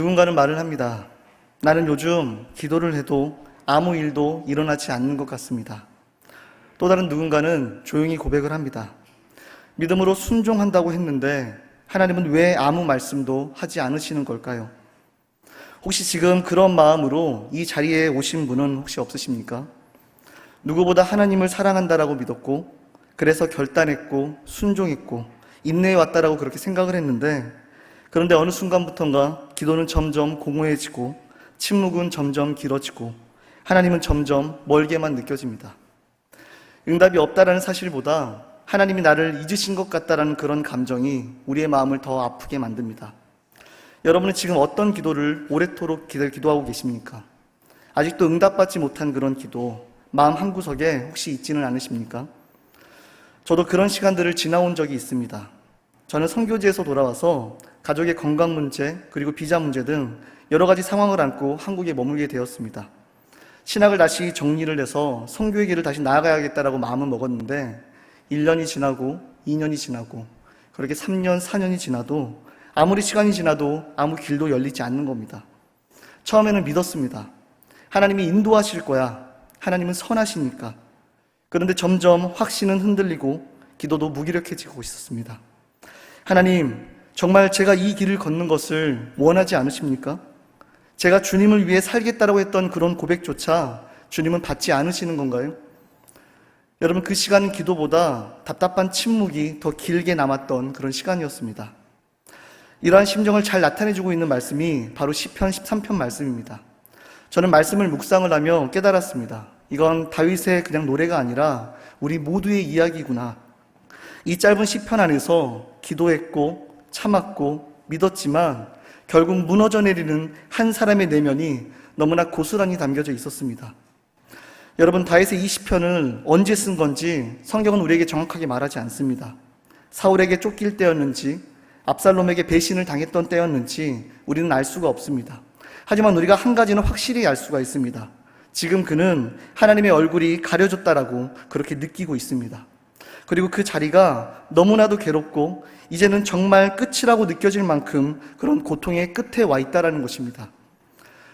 누군가는 말을 합니다. 나는 요즘 기도를 해도 아무 일도 일어나지 않는 것 같습니다. 또 다른 누군가는 조용히 고백을 합니다. 믿음으로 순종한다고 했는데 하나님은 왜 아무 말씀도 하지 않으시는 걸까요? 혹시 지금 그런 마음으로 이 자리에 오신 분은 혹시 없으십니까? 누구보다 하나님을 사랑한다라고 믿었고 그래서 결단했고 순종했고 인내해 왔다라고 그렇게 생각을 했는데 그런데 어느 순간부터인가 기도는 점점 공허해지고 침묵은 점점 길어지고 하나님은 점점 멀게만 느껴집니다. 응답이 없다라는 사실보다 하나님이 나를 잊으신 것 같다라는 그런 감정이 우리의 마음을 더 아프게 만듭니다. 여러분은 지금 어떤 기도를 오래도록 기도- 기도하고 계십니까? 아직도 응답받지 못한 그런 기도, 마음 한구석에 혹시 있지는 않으십니까? 저도 그런 시간들을 지나온 적이 있습니다. 저는 선교지에서 돌아와서 가족의 건강 문제, 그리고 비자 문제 등 여러 가지 상황을 안고 한국에 머물게 되었습니다. 신학을 다시 정리를 해서 선교의 길을 다시 나아가야겠다라고 마음을 먹었는데 1년이 지나고 2년이 지나고 그렇게 3년, 4년이 지나도 아무리 시간이 지나도 아무 길도 열리지 않는 겁니다. 처음에는 믿었습니다. 하나님이 인도하실 거야. 하나님은 선하시니까. 그런데 점점 확신은 흔들리고 기도도 무기력해지고 있었습니다. 하나님, 정말 제가 이 길을 걷는 것을 원하지 않으십니까? 제가 주님을 위해 살겠다라고 했던 그런 고백조차 주님은 받지 않으시는 건가요? 여러분, 그 시간은 기도보다 답답한 침묵이 더 길게 남았던 그런 시간이었습니다. 이러한 심정을 잘 나타내주고 있는 말씀이 바로 시편 13편 말씀입니다. 저는 말씀을 묵상을 하며 깨달았습니다. 이건 다윗의 그냥 노래가 아니라 우리 모두의 이야기구나. 이 짧은 시편 안에서 기도했고 참았고 믿었지만 결국 무너져 내리는 한 사람의 내면이 너무나 고스란히 담겨져 있었습니다. 여러분 다윗의 이 시편을 언제 쓴 건지 성경은 우리에게 정확하게 말하지 않습니다. 사울에게 쫓길 때였는지 압살롬에게 배신을 당했던 때였는지 우리는 알 수가 없습니다. 하지만 우리가 한 가지는 확실히 알 수가 있습니다. 지금 그는 하나님의 얼굴이 가려졌다라고 그렇게 느끼고 있습니다. 그리고 그 자리가 너무나도 괴롭고 이제는 정말 끝이라고 느껴질 만큼 그런 고통의 끝에 와 있다라는 것입니다.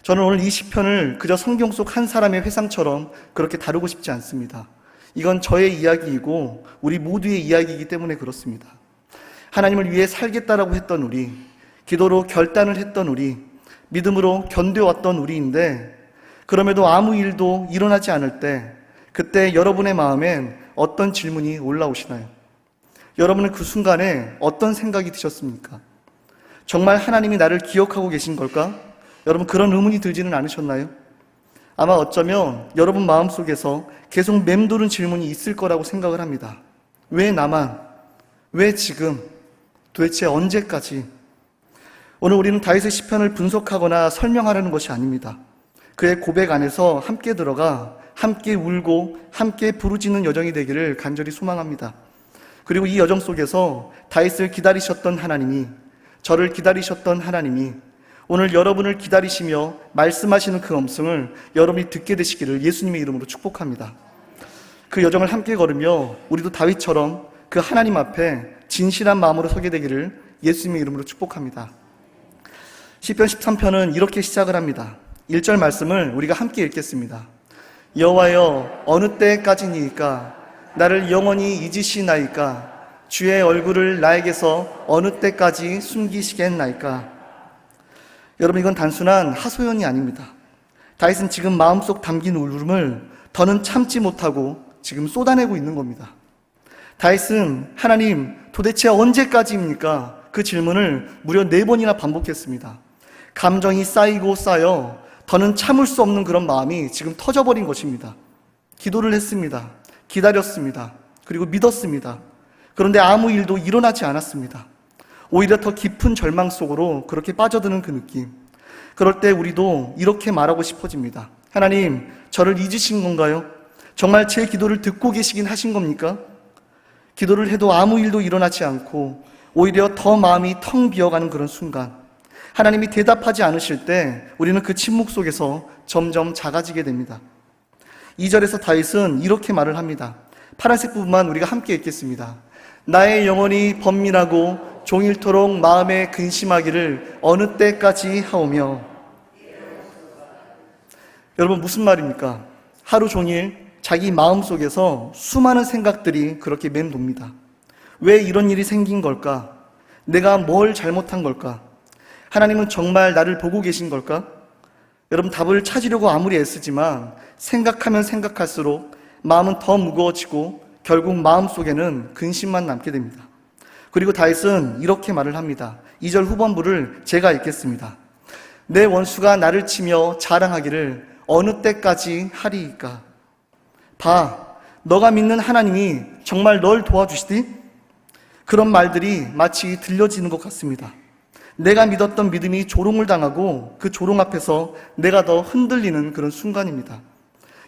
저는 오늘 이 시편을 그저 성경 속 한 사람의 회상처럼 그렇게 다루고 싶지 않습니다. 이건 저의 이야기이고 우리 모두의 이야기이기 때문에 그렇습니다. 하나님을 위해 살겠다라고 했던 우리, 기도로 결단을 했던 우리, 믿음으로 견뎌왔던 우리인데 그럼에도 아무 일도 일어나지 않을 때 그때 여러분의 마음엔 어떤 질문이 올라오시나요? 여러분은 그 순간에 어떤 생각이 드셨습니까? 정말 하나님이 나를 기억하고 계신 걸까? 여러분 그런 의문이 들지는 않으셨나요? 아마 어쩌면 여러분 마음속에서 계속 맴도는 질문이 있을 거라고 생각을 합니다. 왜 나만? 왜 지금? 도대체 언제까지? 오늘 우리는 다윗의 시편을 분석하거나 설명하려는 것이 아닙니다. 그의 고백 안에서 함께 들어가 함께 울고 함께 부르짖는 여정이 되기를 간절히 소망합니다. 그리고 이 여정 속에서 다윗을 기다리셨던 하나님이 저를 기다리셨던 하나님이 오늘 여러분을 기다리시며 말씀하시는 그 음성을 여러분이 듣게 되시기를 예수님의 이름으로 축복합니다. 그 여정을 함께 걸으며 우리도 다윗처럼 그 하나님 앞에 진실한 마음으로 서게 되기를 예수님의 이름으로 축복합니다. 시편 13편은 이렇게 시작을 합니다. 1절 말씀을 우리가 함께 읽겠습니다. 여호와여 어느 때까지니까 나를 영원히 잊으시나이까 주의 얼굴을 나에게서 어느 때까지 숨기시겠나이까 여러분 이건 단순한 하소연이 아닙니다. 다윗은 지금 마음속 담긴 울음을 더는 참지 못하고 지금 쏟아내고 있는 겁니다. 다윗은 하나님 도대체 언제까지입니까? 그 질문을 무려 네 번이나 반복했습니다. 감정이 쌓이고 쌓여 더는 참을 수 없는 그런 마음이 지금 터져버린 것입니다. 기도를 했습니다. 기다렸습니다. 그리고 믿었습니다. 그런데 아무 일도 일어나지 않았습니다. 오히려 더 깊은 절망 속으로 그렇게 빠져드는 그 느낌. 그럴 때 우리도 이렇게 말하고 싶어집니다. 하나님, 저를 잊으신 건가요? 정말 제 기도를 듣고 계시긴 하신 겁니까? 기도를 해도 아무 일도 일어나지 않고 오히려 더 마음이 텅 비어가는 그런 순간. 하나님이 대답하지 않으실 때 우리는 그 침묵 속에서 점점 작아지게 됩니다. 2절에서 다윗은 이렇게 말을 합니다. 파란색 부분만 우리가 함께 읽겠습니다. 나의 영혼이 번민하고 종일토록 마음에 근심하기를 어느 때까지 하오며 여러분 무슨 말입니까? 하루 종일 자기 마음 속에서 수많은 생각들이 그렇게 맴돕니다. 왜 이런 일이 생긴 걸까? 내가 뭘 잘못한 걸까? 하나님은 정말 나를 보고 계신 걸까? 여러분 답을 찾으려고 아무리 애쓰지만 생각하면 생각할수록 마음은 더 무거워지고 결국 마음 속에는 근심만 남게 됩니다. 그리고 다윗은 이렇게 말을 합니다. 2절 후반부를 제가 읽겠습니다. 내 원수가 나를 치며 자랑하기를 어느 때까지 하리이까? 봐, 너가 믿는 하나님이 정말 널 도와주시디? 그런 말들이 마치 들려지는 것 같습니다. 내가 믿었던 믿음이 조롱을 당하고 그 조롱 앞에서 내가 더 흔들리는 그런 순간입니다.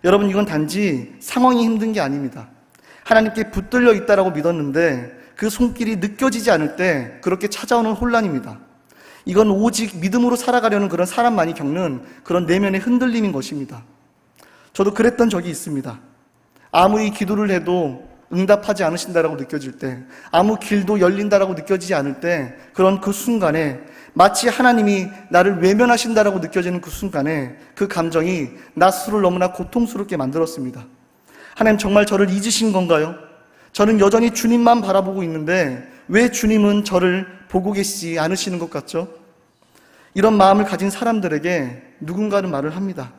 여러분, 이건 단지 상황이 힘든 게 아닙니다. 하나님께 붙들려 있다라고 믿었는데 그 손길이 느껴지지 않을 때 그렇게 찾아오는 혼란입니다. 이건 오직 믿음으로 살아가려는 그런 사람만이 겪는 그런 내면의 흔들림인 것입니다. 저도 그랬던 적이 있습니다. 아무리 기도를 해도 응답하지 않으신다라고 느껴질 때, 아무 길도 열린다라고 느껴지지 않을 때, 그런 그 순간에 마치 하나님이 나를 외면하신다라고 느껴지는 그 순간에 그 감정이 나 스스로를 너무나 고통스럽게 만들었습니다. 하나님 정말 저를 잊으신 건가요? 저는 여전히 주님만 바라보고 있는데 왜 주님은 저를 보고 계시지 않으시는 것 같죠? 이런 마음을 가진 사람들에게 누군가는 말을 합니다.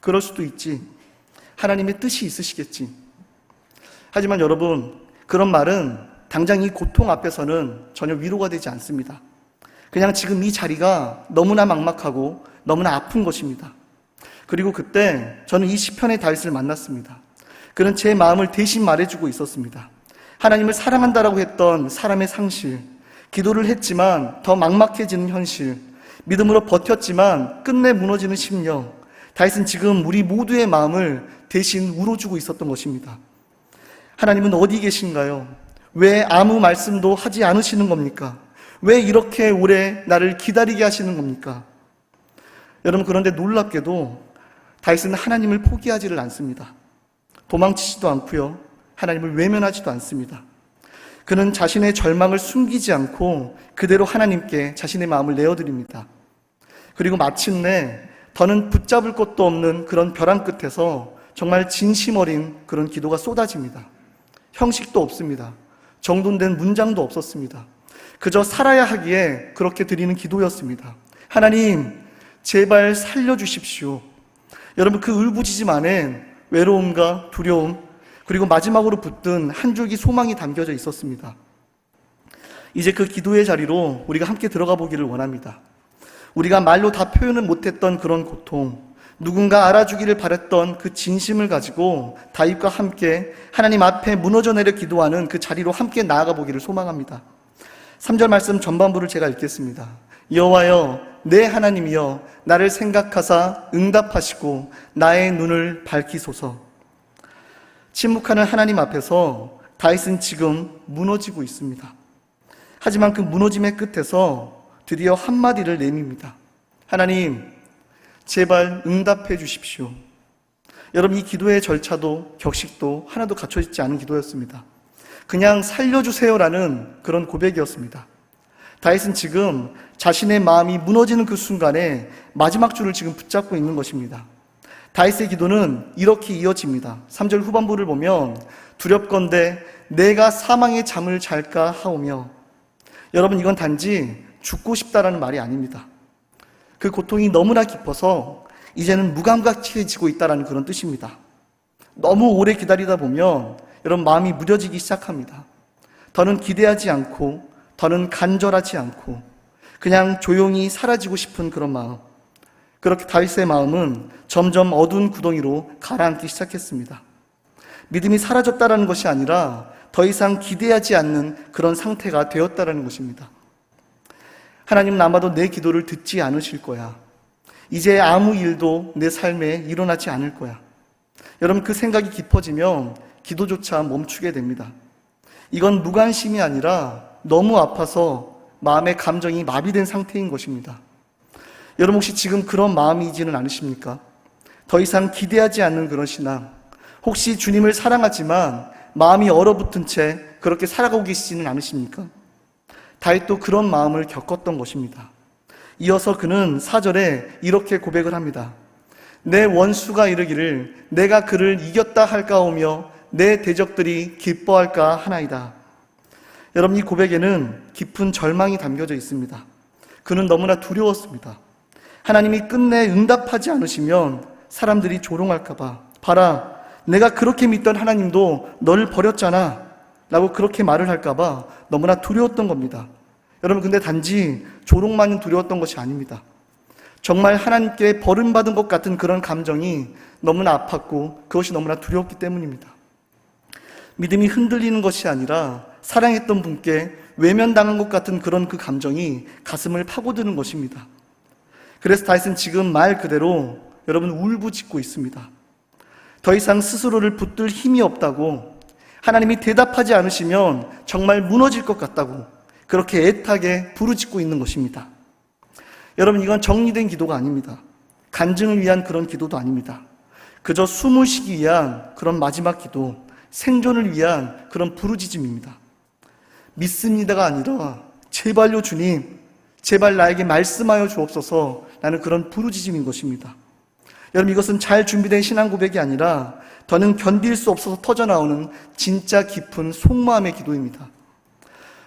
그럴 수도 있지. 하나님의 뜻이 있으시겠지. 하지만 여러분, 그런 말은 당장 이 고통 앞에서는 전혀 위로가 되지 않습니다. 그냥 지금 이 자리가 너무나 막막하고 너무나 아픈 것입니다. 그리고 그때 저는 이 시편의 다윗을 만났습니다. 그는 제 마음을 대신 말해주고 있었습니다. 하나님을 사랑한다라고 했던 사람의 상실, 기도를 했지만 더 막막해지는 현실, 믿음으로 버텼지만 끝내 무너지는 심령. 다윗은 지금 우리 모두의 마음을 대신 울어주고 있었던 것입니다. 하나님은 어디 계신가요? 왜 아무 말씀도 하지 않으시는 겁니까? 왜 이렇게 오래 나를 기다리게 하시는 겁니까? 여러분, 그런데 놀랍게도 다윗은 하나님을 포기하지를 않습니다. 도망치지도 않고요. 하나님을 외면하지도 않습니다. 그는 자신의 절망을 숨기지 않고 그대로 하나님께 자신의 마음을 내어드립니다. 그리고 마침내 더는 붙잡을 것도 없는 그런 벼랑 끝에서 정말 진심 어린 그런 기도가 쏟아집니다. 형식도 없습니다. 정돈된 문장도 없었습니다. 그저 살아야 하기에 그렇게 드리는 기도였습니다. 하나님, 제발 살려주십시오. 여러분, 그 울부짖음 안엔 외로움과 두려움, 그리고 마지막으로 붙든 한 줄기 소망이 담겨져 있었습니다. 이제 그 기도의 자리로 우리가 함께 들어가 보기를 원합니다. 우리가 말로 다 표현을 못했던 그런 고통, 누군가 알아주기를 바랬던 그 진심을 가지고 다윗과 함께 하나님 앞에 무너져 내려 기도하는 그 자리로 함께 나아가 보기를 소망합니다. 3절 말씀 전반부를 제가 읽겠습니다. 여호와여 내 하나님이여 나를 생각하사 응답하시고 나의 눈을 밝히소서. 침묵하는 하나님 앞에서 다윗은 지금 무너지고 있습니다. 하지만 그 무너짐의 끝에서 드디어 한마디를 내밉니다. 하나님, 제발 응답해 주십시오. 여러분, 이 기도의 절차도 격식도 하나도 갖춰있지 않은 기도였습니다. 그냥 살려주세요라는 그런 고백이었습니다. 다윗은 지금 자신의 마음이 무너지는 그 순간에 마지막 줄을 지금 붙잡고 있는 것입니다. 다윗의 기도는 이렇게 이어집니다. 3절 후반부를 보면 두렵건대 내가 사망의 잠을 잘까 하오며 여러분 이건 단지 죽고 싶다라는 말이 아닙니다. 그 고통이 너무나 깊어서 이제는 무감각해지고 있다라는 그런 뜻입니다. 너무 오래 기다리다 보면 여러분 마음이 무뎌지기 시작합니다. 더는 기대하지 않고 더는 간절하지 않고 그냥 조용히 사라지고 싶은 그런 마음. 그렇게 다윗의 마음은 점점 어두운 구덩이로 가라앉기 시작했습니다. 믿음이 사라졌다라는 것이 아니라 더 이상 기대하지 않는 그런 상태가 되었다라는 것입니다. 하나님은 아마도 내 기도를 듣지 않으실 거야. 이제 아무 일도 내 삶에 일어나지 않을 거야. 여러분 그 생각이 깊어지면 기도조차 멈추게 됩니다. 이건 무관심이 아니라 너무 아파서 마음의 감정이 마비된 상태인 것입니다. 여러분 혹시 지금 그런 마음이지는 않으십니까? 더 이상 기대하지 않는 그런 신앙. 혹시 주님을 사랑하지만 마음이 얼어붙은 채 그렇게 살아가고 계시지는 않으십니까? 다윗도 그런 마음을 겪었던 것입니다. 이어서 그는 사절에 이렇게 고백을 합니다. 내 원수가 이르기를 내가 그를 이겼다 할까오며 내 대적들이 기뻐할까 하나이다. 여러분 이 고백에는 깊은 절망이 담겨져 있습니다. 그는 너무나 두려웠습니다. 하나님이 끝내 응답하지 않으시면 사람들이 조롱할까봐 봐라 내가 그렇게 믿던 하나님도 너를 버렸잖아 라고 그렇게 말을 할까봐 너무나 두려웠던 겁니다. 여러분 근데 단지 조롱만은 두려웠던 것이 아닙니다. 정말 하나님께 버림받은 것 같은 그런 감정이 너무나 아팠고 그것이 너무나 두려웠기 때문입니다. 믿음이 흔들리는 것이 아니라 사랑했던 분께 외면당한 것 같은 그런 그 감정이 가슴을 파고드는 것입니다. 그래서 다윗은 지금 말 그대로 여러분 울부짖고 있습니다. 더 이상 스스로를 붙들 힘이 없다고 하나님이 대답하지 않으시면 정말 무너질 것 같다고 그렇게 애타게 부르짖고 있는 것입니다. 여러분 이건 정리된 기도가 아닙니다. 간증을 위한 그런 기도도 아닙니다. 그저 숨을 쉬기 위한 그런 마지막 기도, 생존을 위한 그런 부르짖음입니다. 믿습니다가 아니라 제발요 주님, 제발 나에게 말씀하여 주옵소서 라는 그런 부르짖음인 것입니다. 여러분 이것은 잘 준비된 신앙 고백이 아니라 더는 견딜 수 없어서 터져나오는 진짜 깊은 속마음의 기도입니다.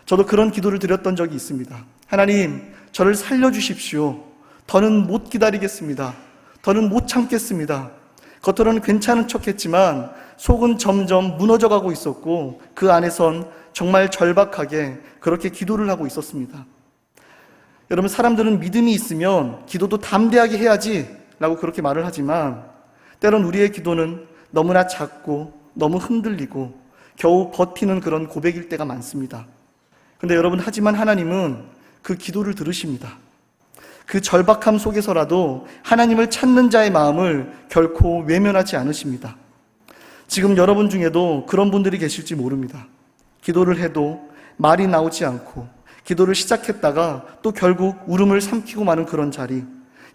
저도 그런 기도를 드렸던 적이 있습니다. 하나님, 저를 살려주십시오. 더는 못 기다리겠습니다. 더는 못 참겠습니다. 겉으로는 괜찮은 척 했지만 속은 점점 무너져 가고 있었고 그 안에선 정말 절박하게 그렇게 기도를 하고 있었습니다. 여러분, 사람들은 믿음이 있으면 기도도 담대하게 해야지 라고 그렇게 말을 하지만 때론 우리의 기도는 너무나 작고 너무 흔들리고 겨우 버티는 그런 고백일 때가 많습니다. 근데 여러분, 하지만 하나님은 그 기도를 들으십니다. 그 절박함 속에서라도 하나님을 찾는 자의 마음을 결코 외면하지 않으십니다. 지금 여러분 중에도 그런 분들이 계실지 모릅니다. 기도를 해도 말이 나오지 않고 기도를 시작했다가 또 결국 울음을 삼키고 마는 그런 자리.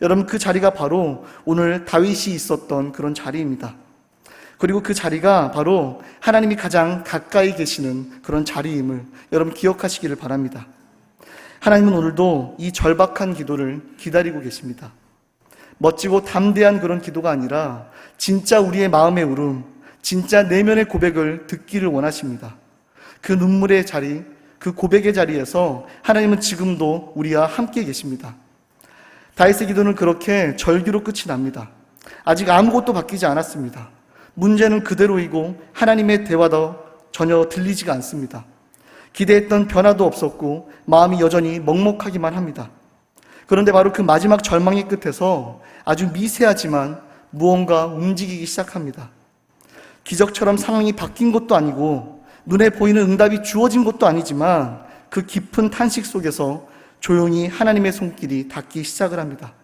여러분 그 자리가 바로 오늘 다윗이 있었던 그런 자리입니다. 그리고 그 자리가 바로 하나님이 가장 가까이 계시는 그런 자리임을 여러분 기억하시기를 바랍니다. 하나님은 오늘도 이 절박한 기도를 기다리고 계십니다. 멋지고 담대한 그런 기도가 아니라 진짜 우리의 마음의 울음, 진짜 내면의 고백을 듣기를 원하십니다. 그 눈물의 자리, 그 고백의 자리에서 하나님은 지금도 우리와 함께 계십니다. 다윗의 기도는 그렇게 절규로 끝이 납니다. 아직 아무것도 바뀌지 않았습니다. 문제는 그대로이고 하나님의 대화도 전혀 들리지가 않습니다. 기대했던 변화도 없었고 마음이 여전히 먹먹하기만 합니다. 그런데 바로 그 마지막 절망의 끝에서 아주 미세하지만 무언가 움직이기 시작합니다. 기적처럼 상황이 바뀐 것도 아니고 눈에 보이는 응답이 주어진 것도 아니지만 그 깊은 탄식 속에서 조용히 하나님의 손길이 닿기 시작을 합니다.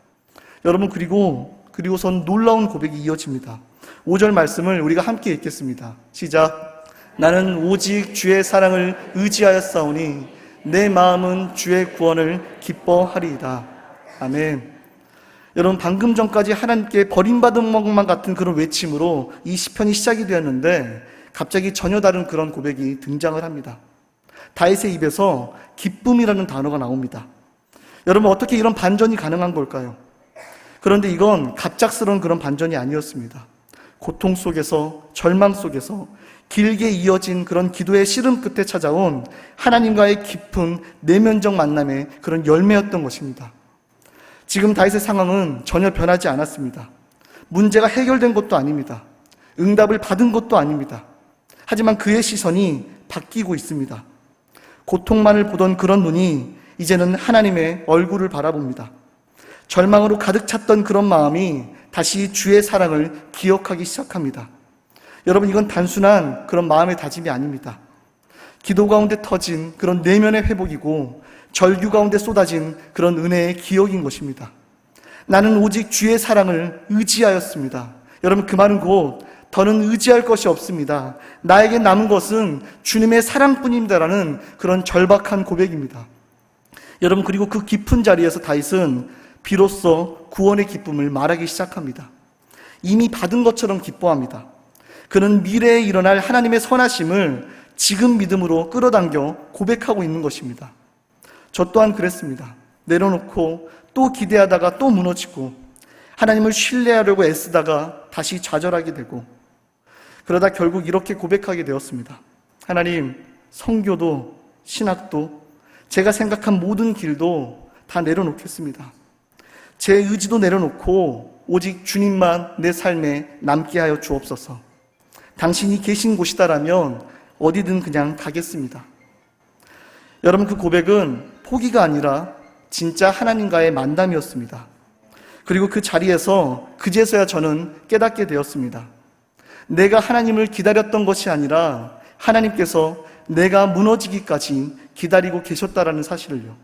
여러분 그리고 그리고선 놀라운 고백이 이어집니다. 5절 말씀을 우리가 함께 읽겠습니다. 시작. 나는 오직 주의 사랑을 의지하였사오니 내 마음은 주의 구원을 기뻐하리이다. 아멘. 여러분 방금 전까지 하나님께 버림받은 것만 같은 그런 외침으로 이 시편이 시작이 되었는데 갑자기 전혀 다른 그런 고백이 등장을 합니다. 다윗의 입에서 기쁨이라는 단어가 나옵니다. 여러분 어떻게 이런 반전이 가능한 걸까요? 그런데 이건 갑작스러운 그런 반전이 아니었습니다. 고통 속에서 절망 속에서 길게 이어진 그런 기도의 씨름 끝에 찾아온 하나님과의 깊은 내면적 만남의 그런 열매였던 것입니다. 지금 다윗의 상황은 전혀 변하지 않았습니다. 문제가 해결된 것도 아닙니다. 응답을 받은 것도 아닙니다. 하지만 그의 시선이 바뀌고 있습니다. 고통만을 보던 그런 눈이 이제는 하나님의 얼굴을 바라봅니다. 절망으로 가득 찼던 그런 마음이 다시 주의 사랑을 기억하기 시작합니다. 여러분, 이건 단순한 그런 마음의 다짐이 아닙니다. 기도 가운데 터진 그런 내면의 회복이고 절규 가운데 쏟아진 그런 은혜의 기억인 것입니다. 나는 오직 주의 사랑을 의지하였습니다. 여러분, 그 말은 곧 더는 의지할 것이 없습니다. 나에게 남은 것은 주님의 사랑뿐입니다라는 그런 절박한 고백입니다. 여러분, 그리고 그 깊은 자리에서 다윗은 비로소 구원의 기쁨을 말하기 시작합니다. 이미 받은 것처럼 기뻐합니다. 그는 미래에 일어날 하나님의 선하심을 지금 믿음으로 끌어당겨 고백하고 있는 것입니다. 저 또한 그랬습니다. 내려놓고 또 기대하다가 또 무너지고 하나님을 신뢰하려고 애쓰다가 다시 좌절하게 되고 그러다 결국 이렇게 고백하게 되었습니다. 하나님, 성교도 신학도 제가 생각한 모든 길도 다 내려놓겠습니다. 제 의지도 내려놓고 오직 주님만 내 삶에 남게 하여 주옵소서. 당신이 계신 곳이다라면 어디든 그냥 가겠습니다. 여러분 그 고백은 포기가 아니라 진짜 하나님과의 만남이었습니다. 그리고 그 자리에서 그제서야 저는 깨닫게 되었습니다. 내가 하나님을 기다렸던 것이 아니라 하나님께서 내가 무너지기까지 기다리고 계셨다라는 사실을요.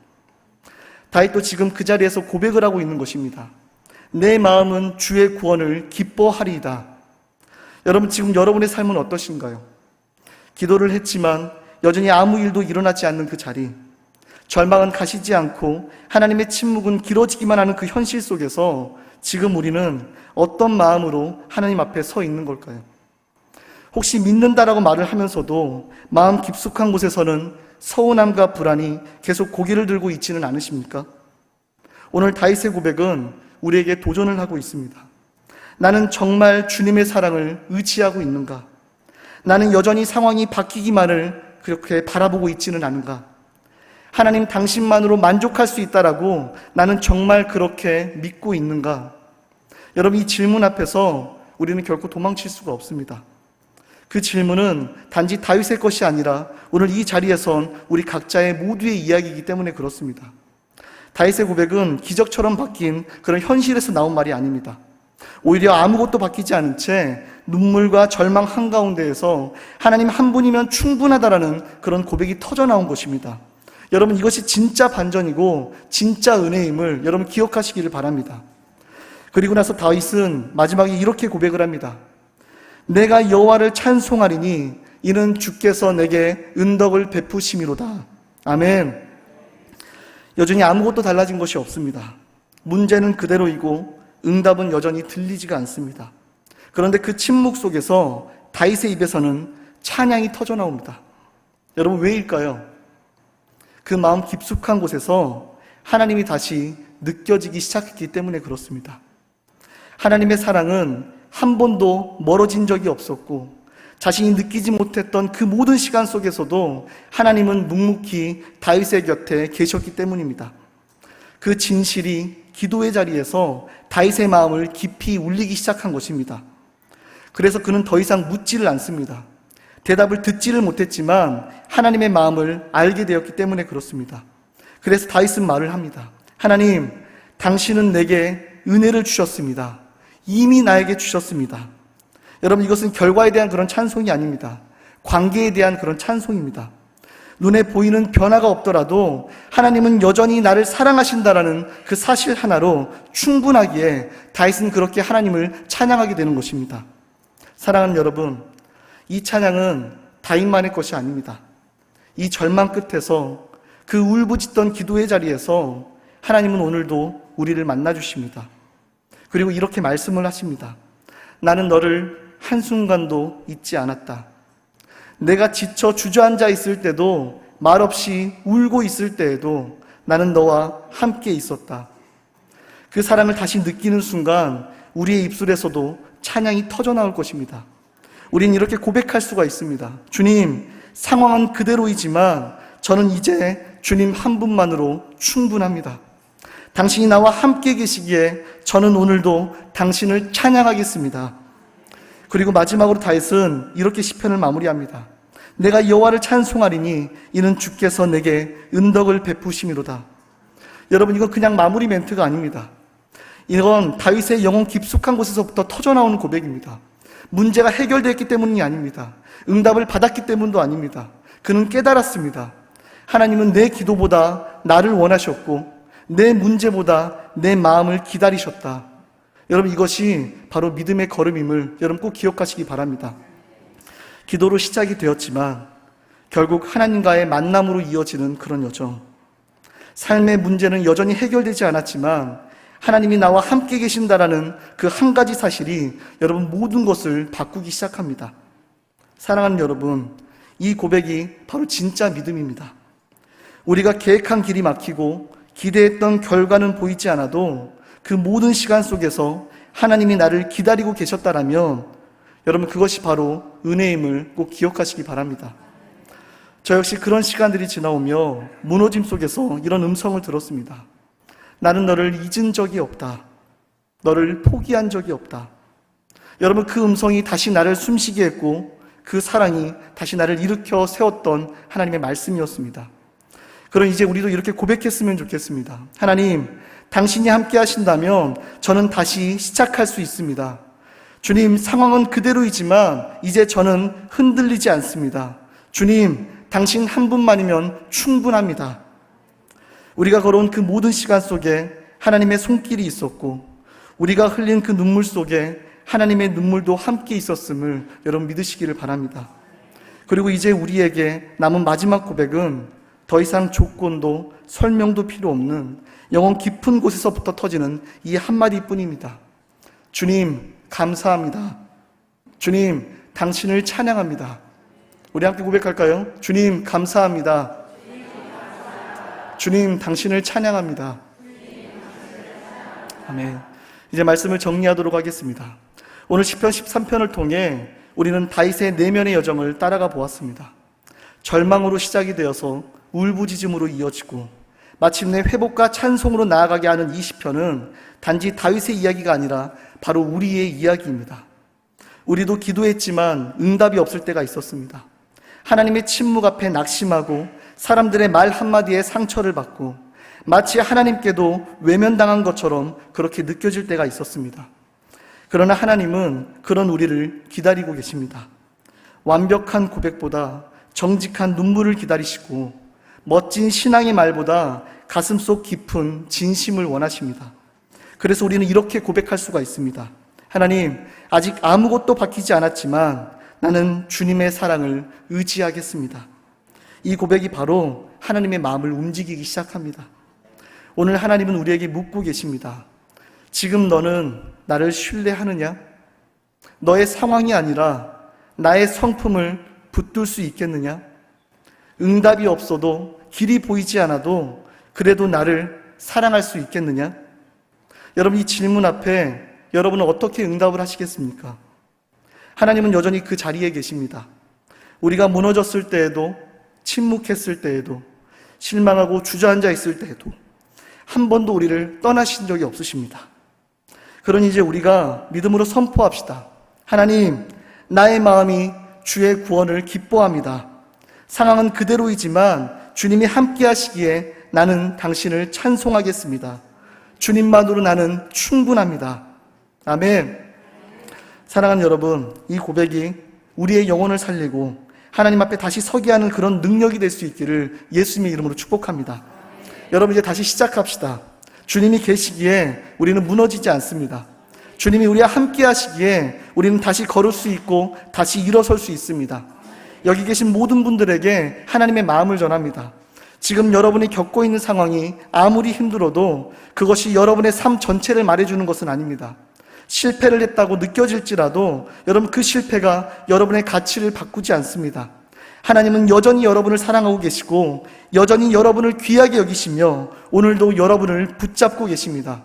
다윗도 지금 그 자리에서 고백을 하고 있는 것입니다. 내 마음은 주의 구원을 기뻐하리이다. 여러분 지금 여러분의 삶은 어떠신가요? 기도를 했지만 여전히 아무 일도 일어나지 않는 그 자리. 절망은 가시지 않고 하나님의 침묵은 길어지기만 하는 그 현실 속에서 지금 우리는 어떤 마음으로 하나님 앞에 서 있는 걸까요? 혹시 믿는다라고 말을 하면서도 마음 깊숙한 곳에서는 서운함과 불안이 계속 고개를 들고 있지는 않으십니까? 오늘 다윗의 고백은 우리에게 도전을 하고 있습니다. 나는 정말 주님의 사랑을 의지하고 있는가? 나는 여전히 상황이 바뀌기만을 그렇게 바라보고 있지는 않은가? 하나님 당신만으로 만족할 수 있다라고 나는 정말 그렇게 믿고 있는가? 여러분 이 질문 앞에서 우리는 결코 도망칠 수가 없습니다. 그 질문은 단지 다윗의 것이 아니라 오늘 이 자리에선 우리 각자의 모두의 이야기이기 때문에 그렇습니다. 다윗의 고백은 기적처럼 바뀐 그런 현실에서 나온 말이 아닙니다. 오히려 아무것도 바뀌지 않은 채 눈물과 절망 한가운데에서 하나님 한 분이면 충분하다라는 그런 고백이 터져 나온 것입니다. 여러분 이것이 진짜 반전이고 진짜 은혜임을 여러분 기억하시기를 바랍니다. 그리고 나서 다윗은 마지막에 이렇게 고백을 합니다. 내가 여호와를 찬송하리니 이는 주께서 내게 은덕을 베푸심이로다. 아멘. 여전히 아무것도 달라진 것이 없습니다. 문제는 그대로이고 응답은 여전히 들리지가 않습니다. 그런데 그 침묵 속에서 다윗의 입에서는 찬양이 터져 나옵니다. 여러분 왜일까요? 그 마음 깊숙한 곳에서 하나님이 다시 느껴지기 시작했기 때문에 그렇습니다. 하나님의 사랑은 한 번도 멀어진 적이 없었고 자신이 느끼지 못했던 그 모든 시간 속에서도 하나님은 묵묵히 다윗의 곁에 계셨기 때문입니다. 그 진실이 기도의 자리에서 다윗의 마음을 깊이 울리기 시작한 것입니다. 그래서 그는 더 이상 묻지를 않습니다. 대답을 듣지를 못했지만 하나님의 마음을 알게 되었기 때문에 그렇습니다. 그래서 다윗은 말을 합니다. 하나님, 당신은 내게 은혜를 주셨습니다. 이미 나에게 주셨습니다. 여러분, 이것은 결과에 대한 그런 찬송이 아닙니다. 관계에 대한 그런 찬송입니다. 눈에 보이는 변화가 없더라도 하나님은 여전히 나를 사랑하신다라는 그 사실 하나로 충분하기에 다윗은 그렇게 하나님을 찬양하게 되는 것입니다. 사랑하는 여러분, 이 찬양은 다윗만의 것이 아닙니다. 이 절망 끝에서 그 울부짖던 기도의 자리에서 하나님은 오늘도 우리를 만나 주십니다. 그리고 이렇게 말씀을 하십니다. 나는 너를 한순간도 잊지 않았다. 내가 지쳐 주저앉아 있을 때도 말없이 울고 있을 때에도 나는 너와 함께 있었다. 그 사랑을 다시 느끼는 순간 우리의 입술에서도 찬양이 터져 나올 것입니다. 우린 이렇게 고백할 수가 있습니다. 주님, 상황은 그대로이지만 저는 이제 주님 한 분만으로 충분합니다. 당신이 나와 함께 계시기에 저는 오늘도 당신을 찬양하겠습니다. 그리고 마지막으로 다윗은 이렇게 시편을 마무리합니다. 내가 여호와를 찬송하리니 이는 주께서 내게 은덕을 베푸심이로다. 여러분 이건 그냥 마무리 멘트가 아닙니다. 이건 다윗의 영혼 깊숙한 곳에서부터 터져 나오는 고백입니다. 문제가 해결됐기 때문이 아닙니다. 응답을 받았기 때문도 아닙니다. 그는 깨달았습니다. 하나님은 내 기도보다 나를 원하셨고 내 문제보다 내 마음을 기다리셨다. 여러분 이것이 바로 믿음의 걸음임을 여러분 꼭 기억하시기 바랍니다. 기도로 시작이 되었지만 결국 하나님과의 만남으로 이어지는 그런 여정. 삶의 문제는 여전히 해결되지 않았지만 하나님이 나와 함께 계신다라는 그 한 가지 사실이 여러분 모든 것을 바꾸기 시작합니다. 사랑하는 여러분, 이 고백이 바로 진짜 믿음입니다. 우리가 계획한 길이 막히고 기대했던 결과는 보이지 않아도 그 모든 시간 속에서 하나님이 나를 기다리고 계셨다라면 여러분 그것이 바로 은혜임을 꼭 기억하시기 바랍니다. 저 역시 그런 시간들이 지나오며 무너짐 속에서 이런 음성을 들었습니다. 나는 너를 잊은 적이 없다. 너를 포기한 적이 없다. 여러분 그 음성이 다시 나를 숨쉬게 했고 그 사랑이 다시 나를 일으켜 세웠던 하나님의 말씀이었습니다. 그럼 이제 우리도 이렇게 고백했으면 좋겠습니다. 하나님, 당신이 함께 하신다면 저는 다시 시작할 수 있습니다. 주님, 상황은 그대로이지만 이제 저는 흔들리지 않습니다. 주님, 당신 한 분만이면 충분합니다. 우리가 걸어온 그 모든 시간 속에 하나님의 손길이 있었고, 우리가 흘린 그 눈물 속에 하나님의 눈물도 함께 있었음을 여러분 믿으시기를 바랍니다. 그리고 이제 우리에게 남은 마지막 고백은 더 이상 조건도 설명도 필요 없는 영혼 깊은 곳에서부터 터지는 이 한마디 뿐입니다. 주님, 감사합니다. 주님, 당신을 찬양합니다. 우리 함께 고백할까요? 주님, 감사합니다. 주님, 당신을 찬양합니다. 아멘. 이제 말씀을 정리하도록 하겠습니다. 오늘 10편 13편을 통해 우리는 다윗의 내면의 여정을 따라가 보았습니다. 절망으로 시작이 되어서 울부짖음으로 이어지고 마침내 회복과 찬송으로 나아가게 하는 20편은 단지 다윗의 이야기가 아니라 바로 우리의 이야기입니다. 우리도 기도했지만 응답이 없을 때가 있었습니다. 하나님의 침묵 앞에 낙심하고 사람들의 말 한마디에 상처를 받고 마치 하나님께도 외면당한 것처럼 그렇게 느껴질 때가 있었습니다. 그러나 하나님은 그런 우리를 기다리고 계십니다. 완벽한 고백보다 정직한 눈물을 기다리시고 멋진 신앙의 말보다 가슴 속 깊은 진심을 원하십니다. 그래서 우리는 이렇게 고백할 수가 있습니다. 하나님, 아직 아무것도 바뀌지 않았지만 나는 주님의 사랑을 의지하겠습니다. 이 고백이 바로 하나님의 마음을 움직이기 시작합니다. 오늘 하나님은 우리에게 묻고 계십니다. 지금 너는 나를 신뢰하느냐? 너의 상황이 아니라 나의 성품을 붙들 수 있겠느냐? 응답이 없어도 길이 보이지 않아도 그래도 나를 사랑할 수 있겠느냐? 여러분 이 질문 앞에 여러분은 어떻게 응답을 하시겠습니까? 하나님은 여전히 그 자리에 계십니다. 우리가 무너졌을 때에도 침묵했을 때에도 실망하고 주저앉아 있을 때에도 한 번도 우리를 떠나신 적이 없으십니다. 그러니 이제 우리가 믿음으로 선포합시다. 하나님, 나의 마음이 주의 구원을 기뻐합니다. 상황은 그대로이지만 주님이 함께 하시기에 나는 당신을 찬송하겠습니다. 주님만으로 나는 충분합니다. 아멘. 사랑하는 여러분, 이 고백이 우리의 영혼을 살리고 하나님 앞에 다시 서게 하는 그런 능력이 될 수 있기를 예수님의 이름으로 축복합니다. 여러분 이제 다시 시작합시다. 주님이 계시기에 우리는 무너지지 않습니다. 주님이 우리와 함께 하시기에 우리는 다시 걸을 수 있고 다시 일어설 수 있습니다. 여기 계신 모든 분들에게 하나님의 마음을 전합니다. 지금 여러분이 겪고 있는 상황이 아무리 힘들어도 그것이 여러분의 삶 전체를 말해주는 것은 아닙니다. 실패를 했다고 느껴질지라도 여러분 그 실패가 여러분의 가치를 바꾸지 않습니다. 하나님은 여전히 여러분을 사랑하고 계시고 여전히 여러분을 귀하게 여기시며 오늘도 여러분을 붙잡고 계십니다.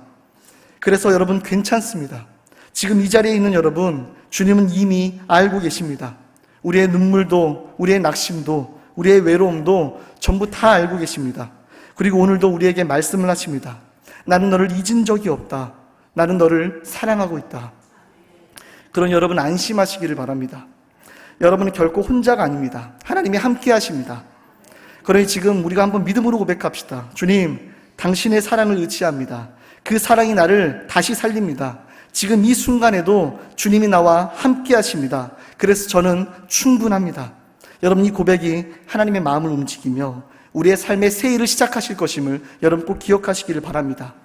그래서 여러분 괜찮습니다. 지금 이 자리에 있는 여러분, 주님은 이미 알고 계십니다. 우리의 눈물도, 우리의 낙심도, 우리의 외로움도 전부 다 알고 계십니다. 그리고 오늘도 우리에게 말씀을 하십니다. 나는 너를 잊은 적이 없다. 나는 너를 사랑하고 있다. 그런 여러분 안심하시기를 바랍니다. 여러분은 결코 혼자가 아닙니다. 하나님이 함께 하십니다. 그러니 지금 우리가 한번 믿음으로 고백합시다. 주님, 당신의 사랑을 의지합니다. 그 사랑이 나를 다시 살립니다. 지금 이 순간에도 주님이 나와 함께 하십니다. 그래서 저는 충분합니다. 여러분 이 고백이 하나님의 마음을 움직이며 우리의 삶의 새 일을 시작하실 것임을 여러분 꼭 기억하시기를 바랍니다.